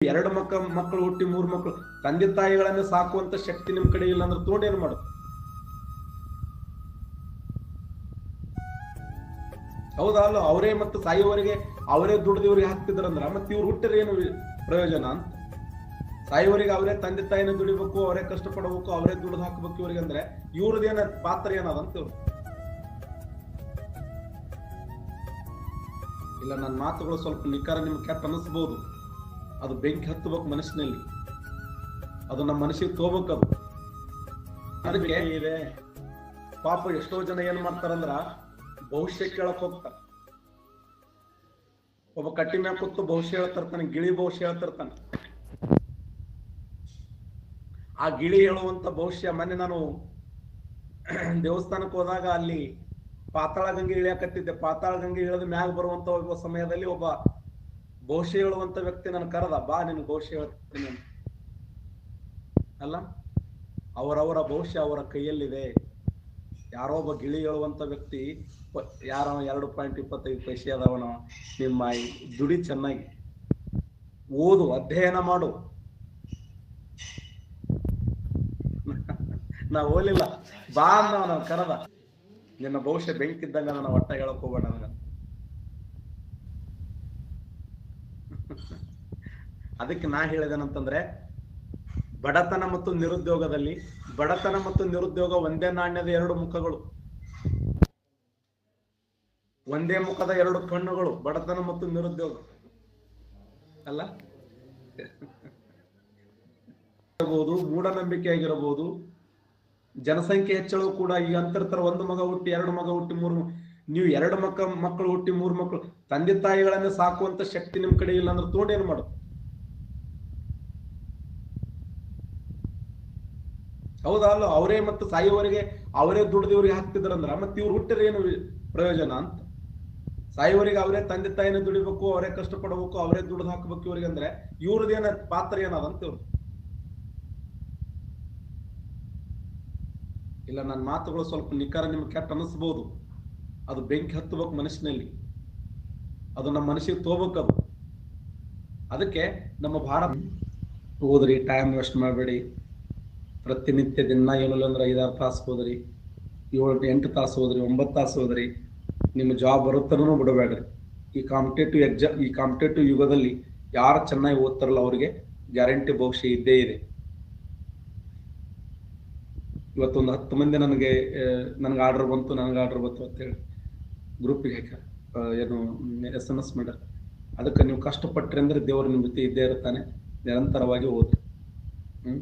ಎರಡು ಮಕ್ಕ ಮಕ್ಕಳು ಹುಟ್ಟಿ ಮೂರು ಮಕ್ಕಳು. ತಂದೆ ತಾಯಿಗಳನ್ನ ಸಾಕುವಂತ ಶಕ್ತಿ ನಿಮ್ ಕಡೆ ಇಲ್ಲ ಅಂದ್ರೆ ತಗೊಂಡು ಏನ್ ಮಾಡು ಹೌದಾ ಅಲ್ಲ ಅವರೇ ಮತ್ತೆ ಸಾಯುವವರೆಗೆ ಅವರೇ ದುಡ್ದು ಇವ್ರಿಗೆ ಹಾಕ್ತಿದ್ರಂದ್ರ ಮತ್ತೆ ಇವ್ರು ಹುಟ್ಟಿದ್ರೆ ಏನು ಪ್ರಯೋಜನ ಅಂತ? ಸಾಯುವವರಿಗೆ ಅವರೇ ತಂದೆ ತಾಯಿನ ದುಡಿಬೇಕು, ಅವರೇ ಕಷ್ಟಪಡಬೇಕು, ಅವರೇ ದುಡ್ದು ಹಾಕಬೇಕು ಇವ್ರಿಗೆ ಅಂದ್ರೆ ಇವ್ರದ್ದೇನ ಪಾತ್ರ ಏನದಂತ ಇವ್ರು ಇಲ್ಲ ನನ್ನ ಮಾತುಗಳು ಸ್ವಲ್ಪ ನಿಖರ ನಿಮ್ಗೆ ಕೆಟ್ಟ ಅನಿಸ್ಬೋದು. ಅದು ಬೆಂಕಿ ಹತ್ತಬೇಕು ಮನಸ್ಸಿನಲ್ಲಿ. ಅದು ನಮ್ಮ ಮನಸ್ಸಿಗೆ ತಗೋಬೇಕು ಅದು. ಅದಕ್ಕೆ ಇದೆ. ಪಾಪ ಎಷ್ಟೋ ಜನ ಏನ್ ಮಾಡ್ತಾರಂದ್ರ ಭವಿಷ್ಯ ಕೇಳಕ್ ಹೋಗ್ತಾರ. ಒಬ್ಬ ಕಟ್ಟಿ ಮ್ಯಾಕ್ ಕೂತು ಭವಿಷ್ಯ ಹೇಳ್ತಿರ್ತಾನೆ ಗಿಳಿ ಭವಿಷ್ಯ ಹೇಳ್ತಿರ್ತಾನೆ. ಆ ಗಿಳಿ ಹೇಳುವಂತ ಭವಿಷ್ಯ ಮೊನ್ನೆ ನಾನು ದೇವಸ್ಥಾನಕ್ಕೆ ಹೋದಾಗ ಅಲ್ಲಿ ಪಾತಾಳ ಗಂಗೆ ಇಳಿಯಾಕತ್ತಿದ್ದೆ. ಪಾತಾಳ ಗಂಗೆ ಇಳಿದ ಮ್ಯಾಗ ಬರುವಂತ ಒಬ್ಬ ಸಮಯದಲ್ಲಿ ಒಬ್ಬ ಭವಿಷ್ಯ ಹೇಳುವಂತ ವ್ಯಕ್ತಿ ನನ್ ಕರೆದ, ಬಾ ನಿನ್ ಘೋಷ ಹೇಳ್ತೀನಿ ಅಲ್ಲ? ಅವರವರ ಭವಿಷ್ಯ ಅವರ ಕೈಯಲ್ಲಿದೆ. ಯಾರೋ ಒಬ್ಬ ಗಿಳಿ ಹೇಳುವಂತ ವ್ಯಕ್ತಿ ಯಾರ ಎರಡು ಪಾಯಿಂಟ್ ಇಪ್ಪತ್ತೈದು ಪೈಸೆ ಅದವನ ನಿಮ್ಮ ದುಡಿ ಚೆನ್ನಾಗಿ. ಓದು, ಅಧ್ಯಯನ ಮಾಡು. ನಾ ಓಲಿಲ್ಲ ಬಾ ಅಂದ ನಾನು ಕರೆದ. ನಿನ್ನ ಭವಿಷ್ಯ ಬೆಂಕಿದ್ದಂಗ ನನ್ನ ಒಟ್ಟ ಹೇಳಕ್ ಹೋಗ್ಬೇಡ ನನಗ. ಅದಕ್ಕೆ ನಾ ಹೇಳಿದೇನಂತಂದ್ರೆ, ಬಡತನ ಮತ್ತು ನಿರುದ್ಯೋಗದಲ್ಲಿ, ಬಡತನ ಮತ್ತು ನಿರುದ್ಯೋಗ ಒಂದೇ ನಾಣ್ಯದ ಎರಡು ಮುಖಗಳು. ಒಂದೇ ಮುಖದ ಎರಡು ಕಣ್ಣುಗಳು, ಬಡತನ ಮತ್ತು ನಿರುದ್ಯೋಗ. ಅಲ್ಲ? ಮೂಢನಂಬಿಕೆ ಆಗಿರಬಹುದು ಜನಸಂಖ್ಯೆ ಹೆಚ್ಚಳವು ಕೂಡ ಈಗ ಅಂತಿರ್ತಾರೆ ಒಂದು ಮಗ ಹುಟ್ಟಿ, ಎರಡು ಮಗ ಹುಟ್ಟಿ, ಮೂರು ನೀವು ಎರಡು ಮಕ್ಕ, ಮಕ್ಕಳು ಹುಟ್ಟಿ, ಮೂರು ಮಕ್ಕಳು, ತಂದೆ ತಾಯಿಗಳನ್ನ ಸಾಕುವಂತ ಶಕ್ತಿ ನಿಮ್ ಕಡೆ ಇಲ್ಲ ಅಂದ್ರೆ ತಗೊಂಡು ಏನ್ ಹೌದಾ? ಅಲ್ಲ, ಅವರೇ ಮತ್ತೆ ಸಾಯುವವರಿಗೆ ಅವರೇ ದುಡ್ದು ಇವ್ರಿಗೆ ಹಾಕ್ತಿದ್ರಂದ್ರ ಮತ್ತೆ ಇವ್ರು ಹುಟ್ಟಿದ್ರೆ ಏನು ಪ್ರಯೋಜನ ಅಂತ? ಸಾಯುವವರಿಗೆ ಅವರೇ ತಂದೆ ತಾಯಿನ ದುಡಿಬೇಕು, ಅವರೇ ಕಷ್ಟಪಡಬೇಕು, ಅವರೇ ದುಡ್ದು ಹಾಕ್ಬೇಕು ಇವ್ರಿಗೆ ಅಂದ್ರೆ ಇವ್ರದ್ದೇನ ಪಾತ್ರ ಏನದಂತ ಇವ್ರು ಇಲ್ಲ ನನ್ನ ಮಾತುಗಳು ಸ್ವಲ್ಪ ನಿಖರ ನಿಮ್ಗೆ ಕೆಟ್ಟ ಅನಿಸ್ಬೋದು. ಅದು ಬೆಂಕಿ ಹತ್ತಬೇಕು ಮನಸ್ಸಿನಲ್ಲಿ. ಅದು ನಮ್ಮ ಮನಸ್ಸಿಗೆ ಅದು. ಅದಕ್ಕೆ ನಮ್ಮ ಭಾರತ ಓದ್ರಿ ಟೈಮ್ ವೇಸ್ಟ್ ಮಾಡಬೇಡಿ. ಪ್ರತಿನಿತ್ಯ ದಿನ ಏನಿಲ್ಲ ಅಂದ್ರೆ ಐದಾರು ತಾಸು ಹೋದ್ರಿ, ಏಳು ಎಂಟು ತಾಸು ಹೋದ್ರಿ, ಒಂಬತ್ತು ತಾಸು ಹೋದ್ರಿ, ನಿಮ್ಮ ಜಾಬ್ ಬರುತ್ತನೂ ಬಿಡಬೇಡ್ರಿ. ಈ ಕಾಂಪಿಟೇಟಿವ್ ಎಕ್ಸಾಮ್ ಈ ಕಾಂಪಿಟೇಟಿವ್ ಯುಗದಲ್ಲಿ ಯಾರು ಚೆನ್ನಾಗಿ ಓದ್ತಾರಲ್ಲ ಅವ್ರಿಗೆ ಗ್ಯಾರಂಟಿ ಭವಿಷ್ಯ ಇದ್ದೇ ಇದೆ. ಇವತ್ತೊಂದು ಹತ್ತು ಮಂದಿ ನನಗೆ ನನಗೆ ಆರ್ಡರ್ ಬಂತು, ನನಗೆ ಆರ್ಡರ್ ಬಂತು ಅಂತೇಳಿ ಗ್ರೂಪಿಗೆ ಹಾಕ್ಯಾರ. ಏನು ಎಸ್ ಎಂ ಎಸ್ ಮಾಡ್ಯಾರ. ಅದಕ್ಕೆ ನೀವು ಕಷ್ಟಪಟ್ರಿ ಅಂದ್ರೆ ದೇವರು ನಿಮ್ಮ ಜೊತೆ ಇದ್ದೇ ಇರ್ತಾನೆ, ನಿರಂತರವಾಗಿ ಓದ್ರಿ. ಹ್ಮ್?